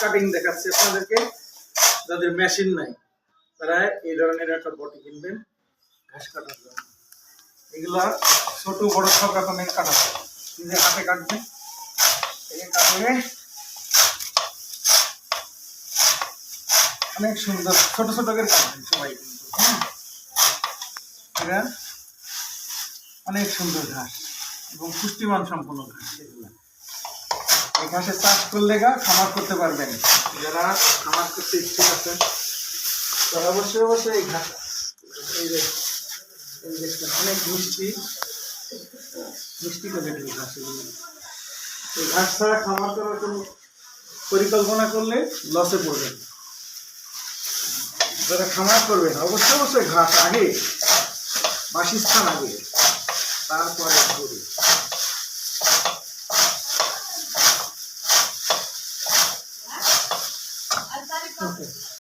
Cutting দেখাচ্ছি আপনাদেরকে। যাদের মেশিন নাই, তারা এই ধরনের একটা বটি কিনবেন, ঘাস কাটার জন্য। এগুলা ছোট, বড় সব রকমের কাটা যায় নিজে হাতে কাটবেন কাটলে অনেক সুন্দর, ছোট ছোট করে কাটবেন সবাই কিন্তু হ্যাঁ? অনেক সুন্দর ঘাস এবং পুষ্টিমান সম্পন্ন ঘাস এগুলা। ঘাসের চাষ করলে গা খামার করতে পারবেন। যারা খামার করতে ইচ্ছুক আছেন, তারা অবশ্যই অবশ্যই এই ঘাস এই দেখছেন অনেক মিষ্টি মিষ্টি করে এই ঘাস এই ঘাস ছাড়া খামার করার কোনো পরিকল্পনা করলে লসে পড়বেন। যারা খামার করবেন, অবশ্যই অবশ্যই ঘাস আগে, বাসস্থান আগে, তারপরে গরু। Okay.